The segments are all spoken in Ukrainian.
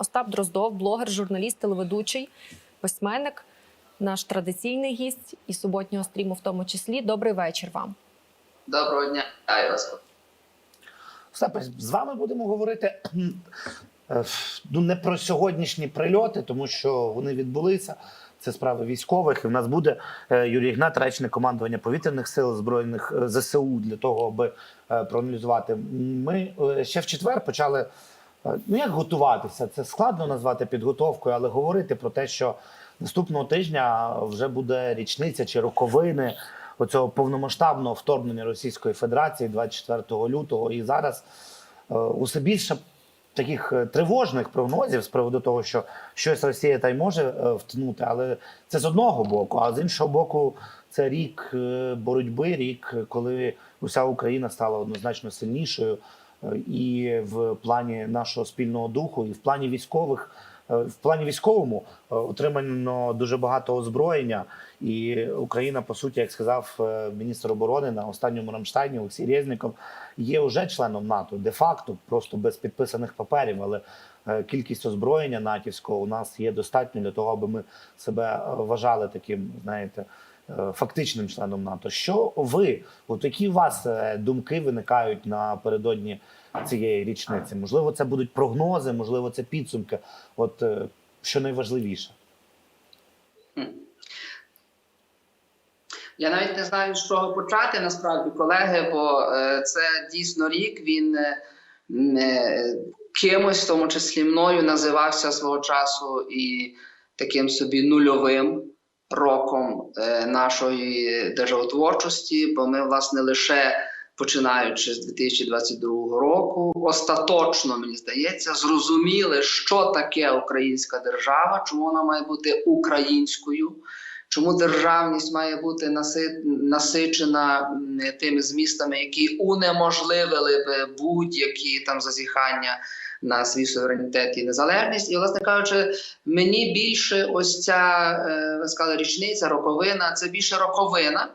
Остап Дроздов, блогер, журналіст, телеведучий, письменник, наш традиційний гість і суботнього стріму, в тому числі. Добрий вечір вам. Доброго дня, вас. Остапе, з вами будемо говорити е, ну, не про сьогоднішні прильоти, тому що вони відбулися. Це справи військових. І в нас буде е, Юрій Ігнат, речник командування повітряних сил збройних е, ЗСУ для того, аби проаналізувати. Ми ще в четвер почали ну як готуватися. Це складно назвати підготовкою, але говорити про те, що наступного тижня вже буде річниця чи роковини оцього повномасштабного вторгнення Російської Федерації 24 лютого. І зараз е, усе більше таких е, тривожних прогнозів з приводу того, що щось Росія та й може е, втнути, але це з одного боку, а з іншого боку, це рік е, боротьби, рік, коли уся Україна стала однозначно сильнішою. І в плані нашого спільного духу, і в плані військових, е, в плані військовому е, отримано дуже багато озброєння, і Україна, по суті, як сказав е, міністр оборони на останньому Рамштайні Олексій Резніков, є вже членом НАТО, де-факто, просто без підписаних паперів, але кількість озброєння натівського у нас є достатньо для того, аби ми себе вважали таким, знаєте. Е, Фактичним членом НАТО. Що ви, от які у вас е, думки виникають напередодні цієї річниці? Можливо, це будуть прогнози, можливо, це підсумки. От е, що найважливіше? Я навіть не знаю, з чого почати насправді, колеги, бо це дійсно рік. Він кимось, в тому числі мною, називався свого часу і таким собі нульовим роком е, нашої державотворчості, бо ми, власне, лише починаючи з 2022 року, остаточно мені здається, зрозуміли, що таке українська держава, чому вона має бути українською. Чому державність має бути наси- насичена тими змістами, які унеможливили б будь-які там зазіхання на свій суверенітет і незалежність? І, власне кажучи, мені більше ось ця е, ви сказали, річниця, роковина, це більше роковина.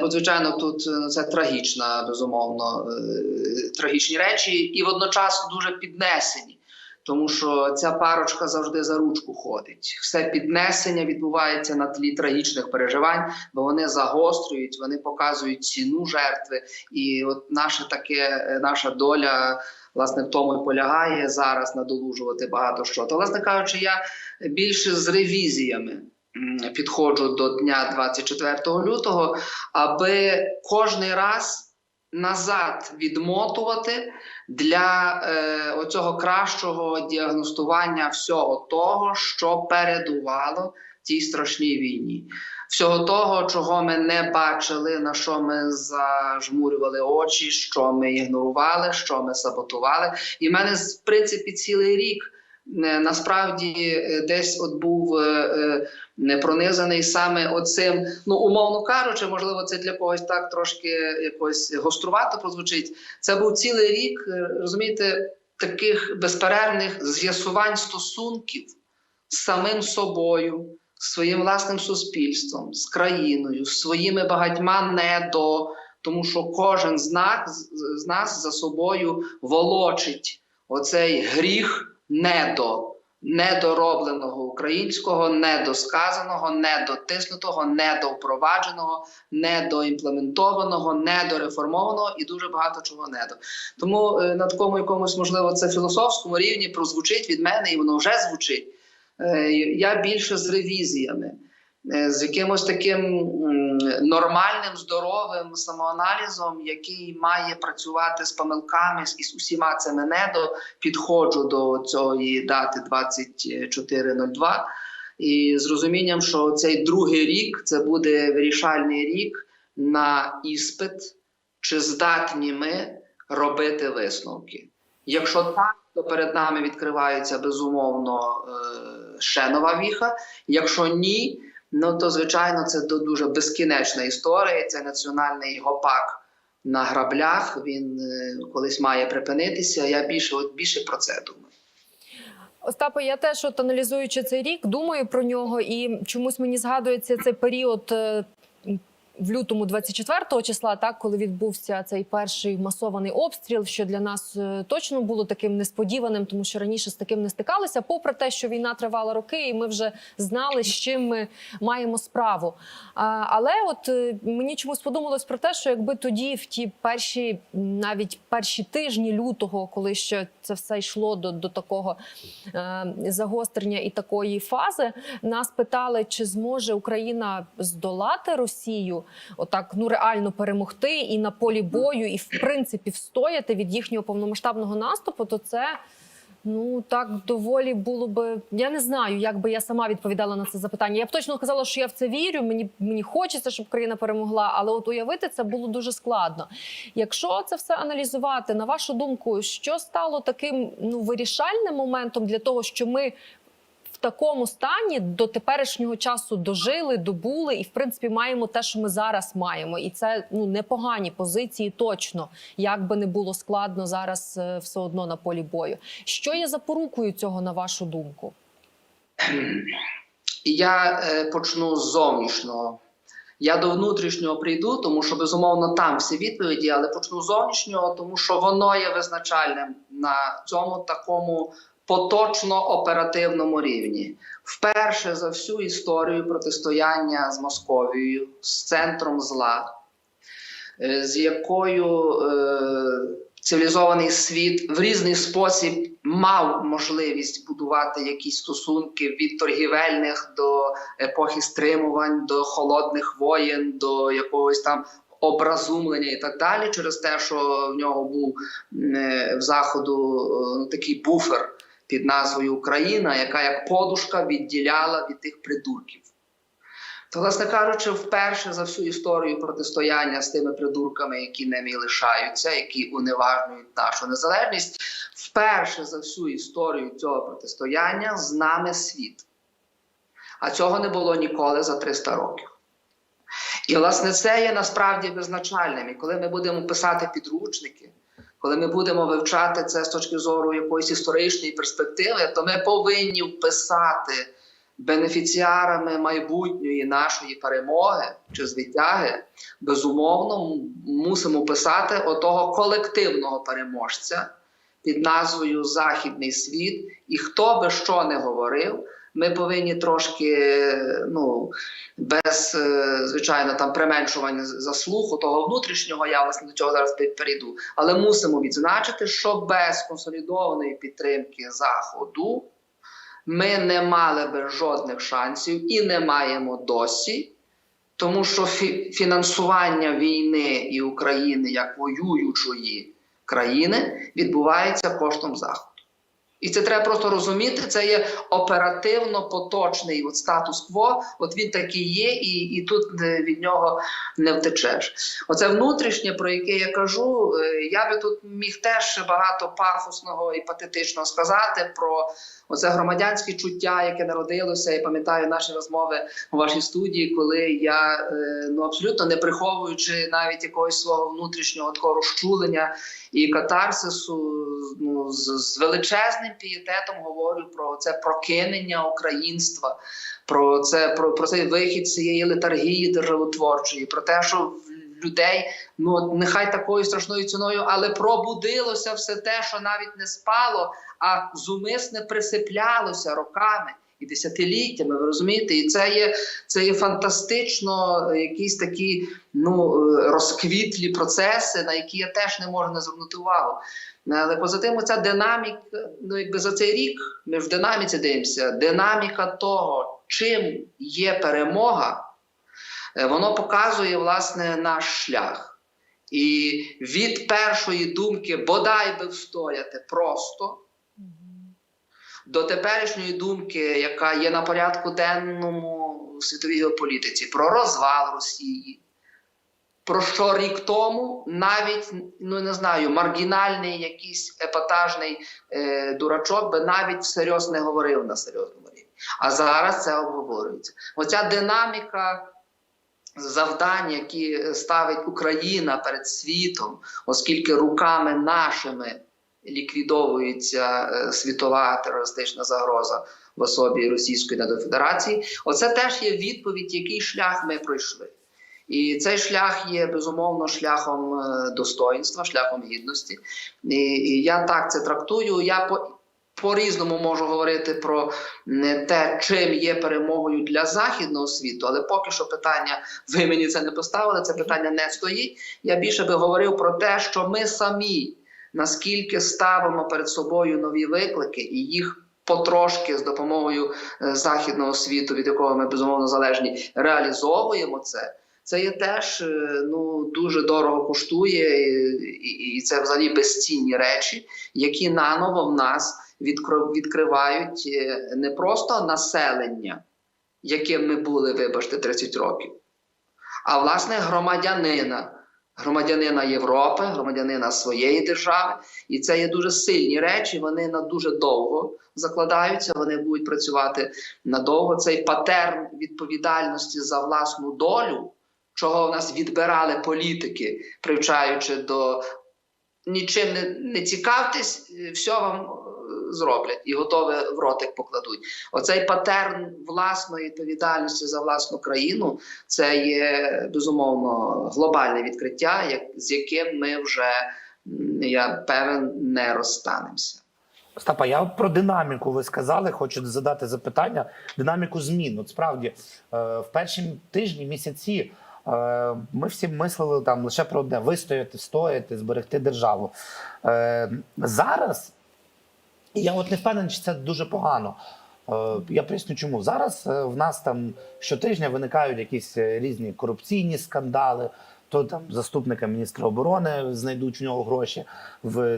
Бо, звичайно, тут е, це трагічна, безумовно, е, трагічні речі, і водночас дуже піднесені. Тому що ця парочка завжди за ручку ходить. Все піднесення відбувається на тлі трагічних переживань, бо вони загострюють, вони показують ціну жертви. І от наше таке, е, наша доля власне в тому і полягає зараз надолужувати багато що. То, власне кажучи, я більше з ревізіями підходжу до дня 24 лютого, аби кожний раз назад відмотувати для е, оцього кращого діагностування всього того, що передувало цій страшній війні, всього того, чого ми не бачили, на що ми зажмурювали очі, що ми ігнорували, що ми саботували. І в мене в принципі цілий рік. Е, Насправді е, десь от був е, пронизаний саме оцим, ну умовно кажучи, можливо, це для когось так трошки якось гострувато прозвучить. Це був цілий рік, розумієте, таких безперервних з'ясувань стосунків з самим собою, своїм власним суспільством, з країною, з своїми багатьма недо, тому що кожен з з нас за собою волочить оцей гріх недо недоробленого українського, недосказаного, недотиснутого, недовпровадженого, недоімплементованого, недореформованого і дуже багато чого недо. Тому е, на такому якомусь, можливо, це філософському рівні прозвучить від мене, і воно вже звучить. Е, Я більше з ревізіями, з якимось таким нормальним, здоровим самоаналізом, який має працювати з помилками і з усіма цими недо, підходжу до цієї дати 24.02 і з розумінням, що цей другий рік це буде вирішальний рік на іспит, чи здатні ми робити висновки. Якщо так, то перед нами відкривається безумовно е, ще нова віха. Якщо ні, ну то звичайно це дуже безкінечна історія. Це національний гопак на граблях. Він е, колись має припинитися. Я більше от більше про це думаю. Остапе, я теж от аналізуючи цей рік, думаю про нього, і чомусь мені згадується цей період е, в лютому 24 числа, так коли відбувся цей перший масований обстріл, що для нас е, точно було таким несподіваним, тому що раніше з таким не стикалися, попри те, що війна тривала роки, і ми вже знали, з чим ми маємо справу. Але от е, мені чомусь подумалось про те, що якби тоді, в ті перші, навіть перші тижні лютого, коли ще це все йшло до, до такого е, загострення і такої фази, нас питали, чи зможе Україна здолати Росію, отак ну реально перемогти і на полі бою, і в принципі встояти від їхнього повномасштабного наступу, то це. Ну так доволі було би. Я не знаю, як би я сама відповідала на це запитання. Я б точно казала, що я в це вірю. Мені мені хочеться, щоб країна перемогла, але от уявити це було дуже складно. Якщо це все аналізувати, на вашу думку, що стало таким ну вирішальним моментом для того, що ми такому стані до теперішнього часу дожили, добули, і в принципі маємо те, що ми зараз маємо, і це ну непогані позиції, точно як би не було складно зараз е, все одно на полі бою. Що є запорукою цього на вашу думку? Я е, почну з зовнішнього. Я до внутрішнього прийду, тому що безумовно там всі відповіді, але почну зовнішнього, тому що воно є визначальним на цьому такому поточно-оперативному рівні. Вперше за всю історію протистояння з Московією, з центром зла, е, з якою е, цивілізований світ в різний спосіб мав можливість будувати якісь стосунки від торгівельних до епохи стримувань, до холодних воєн, до якогось там образумлення і так далі, через те, що в нього був е, в заходу такий буфер під назвою Україна, яка як подушка відділяла від тих придурків. То, власне кажучи, вперше за всю історію протистояння з тими придурками, які ними лишаються, які уневажнюють нашу незалежність, вперше за всю історію цього протистояння з нами світ. А цього не було ніколи за 300 років. І, власне, це є насправді визначальним. І коли ми будемо писати підручники, коли ми будемо вивчати це з точки зору якоїсь історичної перспективи, то ми повинні вписати бенефіціарами майбутньої нашої перемоги чи звитяги, безумовно, мусимо писати отого колективного переможця під назвою Західний світ. І хто би що не говорив, ми повинні трошки, ну без е, звичайно там применшування з- заслуг того внутрішнього, я власне до цього зараз перейду. Але мусимо відзначити, що без консолідованої підтримки Заходу ми не мали би жодних шансів і не маємо досі, тому що фі- фінансування війни і України як воюючої країни відбувається коштом Заходу. І це треба просто розуміти. Це є оперативно поточний от статус-кво. От він такий є, і, і тут е, від нього не втечеш. Оце внутрішнє, про яке я кажу. е, Я би тут міг теж багато пафосного і патетичного сказати про оце громадянське чуття, яке народилося. Я пам'ятаю наші розмови у вашій студії, коли я е, ну абсолютно не приховуючи навіть якогось свого внутрішнього такого розчулення і катарсису, ну з, з величезним пієтетом говорю про це прокинення українства, про це про, про цей вихід цієї летаргії державотворчої, про те, що людей ну нехай такою страшною ціною, але пробудилося все те, що навіть не спало, а зумисне присиплялося роками. І десятиліттями, ви розумієте, і це є це є фантастично е, якісь такі ну е, розквітлі процеси, на які я теж не можу не звернути увагу. Але поза тим, оця динаміка, ну якби за цей рік ми в динаміці дивимося, динаміка того, чим є перемога, е, воно показує власне наш шлях. І від першої думки бодай би встояти просто до теперішньої думки, яка є на порядку денному у світовій геополітиці, про розвал Росії. Про що рік тому навіть ну не знаю, маргінальний якийсь епатажний е, дурачок би навіть всерйоз не говорив на серйозному рівні. А зараз це обговорюється. Оця динаміка завдань, які ставить Україна перед світом, оскільки руками нашими ліквідовується е, світова терористична загроза в особі Російської Федерації. Оце теж є відповідь, який шлях ми пройшли. І цей шлях є безумовно шляхом е, достоїнства, шляхом гідності. І, я так це трактую. Я по, по-різному можу говорити про те, чим є перемогою для західного світу, але поки що питання ви мені це не поставили. Це питання не стоїть. Я більше би говорив про те, що ми самі наскільки ставимо перед собою нові виклики і їх. Потрошки з допомогою е, західного світу, від якого ми безумовно залежні, реалізовуємо це. Це є теж е, ну дуже дорого коштує, і, це взагалі безцінні речі, які наново в нас відкривають е, не просто населення, яким ми були, вибачте, 30 років, а власне громадянина, громадянина Європи, громадянина своєї держави. І це є дуже сильні речі. Вони на дуже довго закладаються. Вони будуть працювати надовго. Цей патерн відповідальності за власну долю, чого в нас відбирали політики, привчаючи до нічим не, не цікавтесь, е, все вам е, зроблять і готове в ротик покладуть. Оцей патерн власної відповідальності за власну країну це є безумовно глобальне відкриття, як, з яким ми вже я певен не розстанемося. Остапа, я про динаміку ви сказали. Хочу задати запитання. Динаміку змін. От справді е, в перші тижні, місяці ми всі мислили там лише про одне: вистояти, встояти, зберегти державу. Е, Зараз я от не впевнений, чи це дуже погано. Е, Я поясню, чому зараз е, в нас там щотижня виникають якісь е, різні корупційні скандали. То там заступника міністра оборони знайдуть в нього гроші в,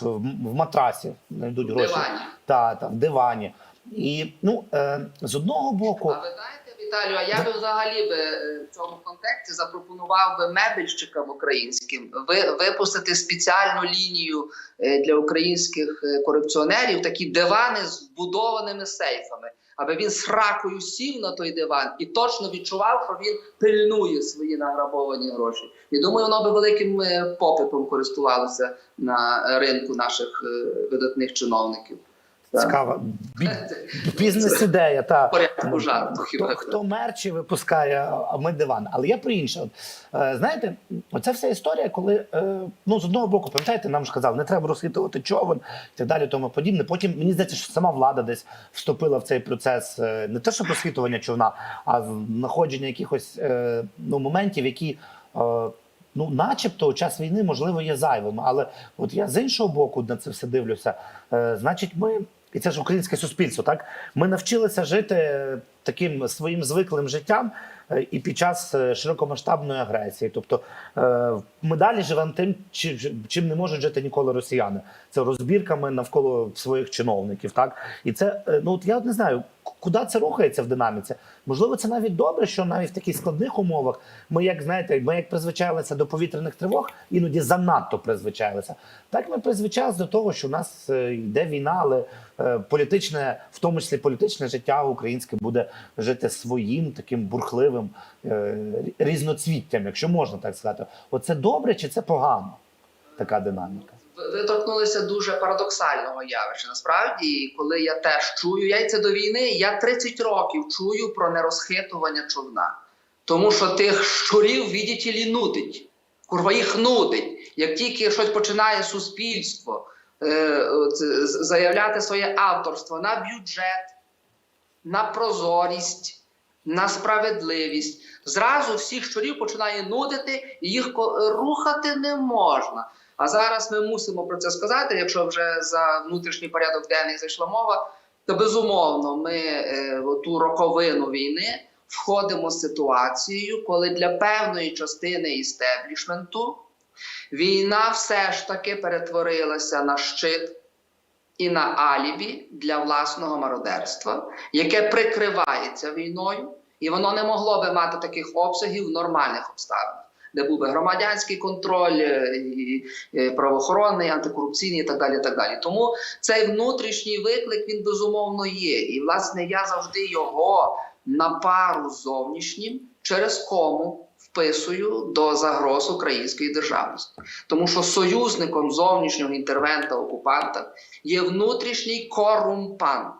в, в матрасі, знайдуть В гроші дивані. та, та в дивані. І ну е, з одного боку, А ви знаєте, Віталію, а я би взагалі би е, в цьому контексті запропонував би мебельщикам українським випустити спеціальну лінію е, для українських е, корупціонерів, такі дивани з вбудованими сейфами, аби він з ракою сів на той диван і точно відчував, що він пильнує свої награбовані гроші. І думаю, воно би великим попитом користувалося на ринку наших видатних чиновників. Цікава бізнес-ідея. Та Порядку жарту, хіба. хто, хто мерчі випускає, а ми диван. Але я про інше. От, е, знаєте, оця вся історія, коли е, ну з одного боку, пам'ятаєте, нам ж казав, не треба розхитувати човен і так далі, тому подібне. Потім мені здається, що сама влада десь вступила в цей процес е, не те, що розхитування човна, а знаходження якихось е, ну, моментів, які. Е, Ну, начебто, у час війни можливо є зайвими, але от я з іншого боку на це все дивлюся. Е, значить, ми і це ж українське суспільство, так? Ми навчилися жити таким своїм звиклим життям е, і під час е, широкомасштабної агресії. Тобто е, ми далі живемо тим, чи- чим не можуть жити ніколи росіяни. Це розбірками навколо своїх чиновників. Так і це ну от я не знаю, куди це рухається в динаміці. Можливо, це навіть добре, що навіть в таких складних умовах ми, як знаєте, ми як призвичайлися до повітряних тривог, іноді занадто призвичайлися. Так ми призвичайлися до того, що у нас йде війна, але політичне, в тому числі політичне життя українське буде жити своїм таким бурхливим е, різноцвіттям, якщо можна так сказати. Оце добре чи це погано? Така динаміка. Ви- торкнулися дуже парадоксального явища. Насправді, коли я теж чую яйця до війни, я 30 років чую про нерозхитування човна. Тому що тих щурів відіть і нудить. Курва їх нудить. Як тільки щось починає суспільство е, заявляти своє авторство на бюджет, на прозорість, на справедливість, зразу всіх щурів починає нудити, і їх рухати не можна. А зараз ми мусимо про це сказати. Якщо вже за внутрішній порядок денний зайшла мова, то безумовно ми е, ту роковину війни входимо з ситуацією, коли для певної частини істеблішменту війна все ж таки перетворилася на щит і на алібі для власного мародерства, яке прикривається війною, і воно не могло би мати таких обсягів в нормальних обставинах, де був би громадянський контроль, е, і, е, правоохоронний, антикорупційний і так далі. так далі. Тому цей внутрішній виклик він безумовно є. І власне я завжди його на пару зовнішнім через кому вписую до загроз української державності, тому що союзником зовнішнього інтервента окупанта є внутрішній корумпант.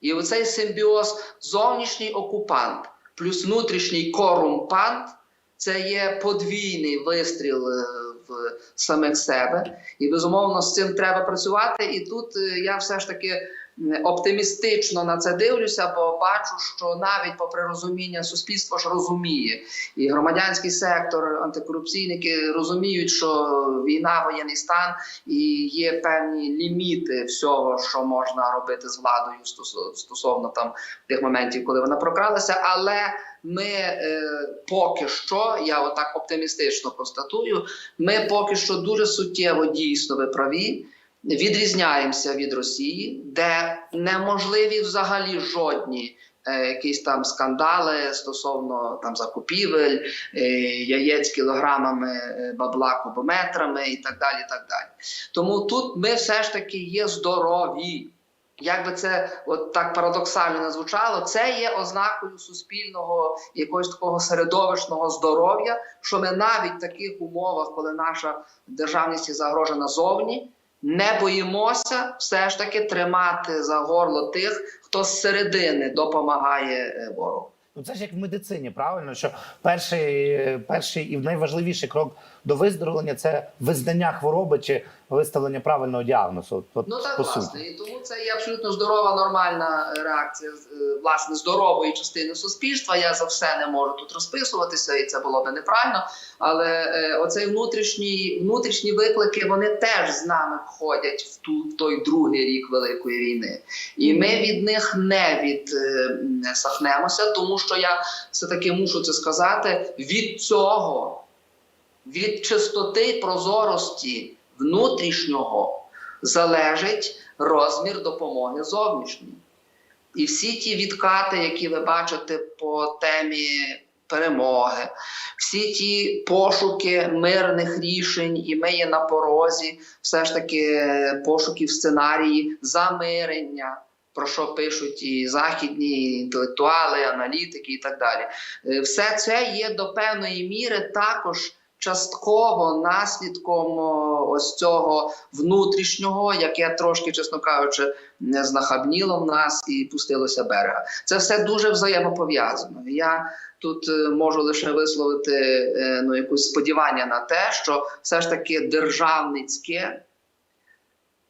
І оцей симбіоз зовнішній окупант плюс внутрішній корумпант це є подвійний вистріл е, в самих себе. І безумовно з цим треба працювати. І тут е, я все ж таки оптимістично на це дивлюся, бо бачу, що навіть попри розуміння суспільство ж розуміє, і громадянський сектор, антикорупційники розуміють, що війна, воєнний стан і є певні ліміти всього, що можна робити з владою стосовно, там тих моментів, коли вона прокралася. Але ми е, поки що, я отак оптимістично констатую, ми поки що дуже суттєво дійсно ви праві. Відрізняємося від Росії, де неможливі взагалі жодні е, якісь там скандали стосовно там закупівель, е, яєць кілограмами е, бабла кубометрами і так далі. і так далі. Тому тут ми все ж таки є здорові. Як би це от так парадоксально не звучало, це є ознакою суспільного якогось такого середовищного здоров'я, що ми навіть в таких умовах, коли наша державність є загрожена зовні, не боїмося все ж таки тримати за горло тих, хто зсередини допомагає е, ворогу. Ну це ж як в медицині, правильно? Що перший, перший і найважливіший крок до виздоровлення це визнання хвороби чи виставлення правильного діагнозу. От, Ну так по власне, суті. і тому це є абсолютно здорова, нормальна реакція е, власне здорової частини суспільства. Я за все не можу тут розписуватися, і це було би неправильно. Але е, оцей внутрішній внутрішні виклики вони теж з нами входять в ту в той другий рік великої війни, і ми від них не від не сахнемося, тому що я все таки мушу це сказати. Від цього, від чистоти прозорості внутрішнього залежить розмір допомоги зовнішньої. І всі ті відкати, які ви бачите по темі перемоги, всі ті пошуки мирних рішень, і ми є на порозі, все ж таки пошуків сценарії замирення. Про що пишуть і західні інтелектуали, аналітики і так далі. Е, Все це є до певної міри також частково наслідком ось цього внутрішнього, яке трошки, чесно кажучи, не знахабніло в нас і пустилося берега. Це все дуже взаємопов'язано. Я тут е, можу лише висловити е, ну, якусь сподівання на те, що все ж таки державницьке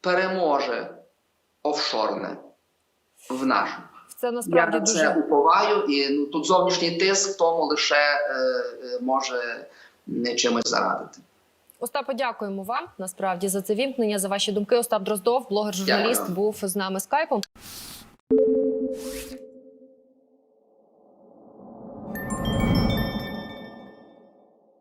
переможе офшорне в нашому. Це Я насправді на це дуже уповаю, і ну, тут зовнішній тиск тому лише е, е, може м, чимось зарадити. Остапе, дякуємо вам насправді за це вімкнення, за ваші думки. Остап Дроздов, блогер-журналіст, Дякую. був з нами скайпом.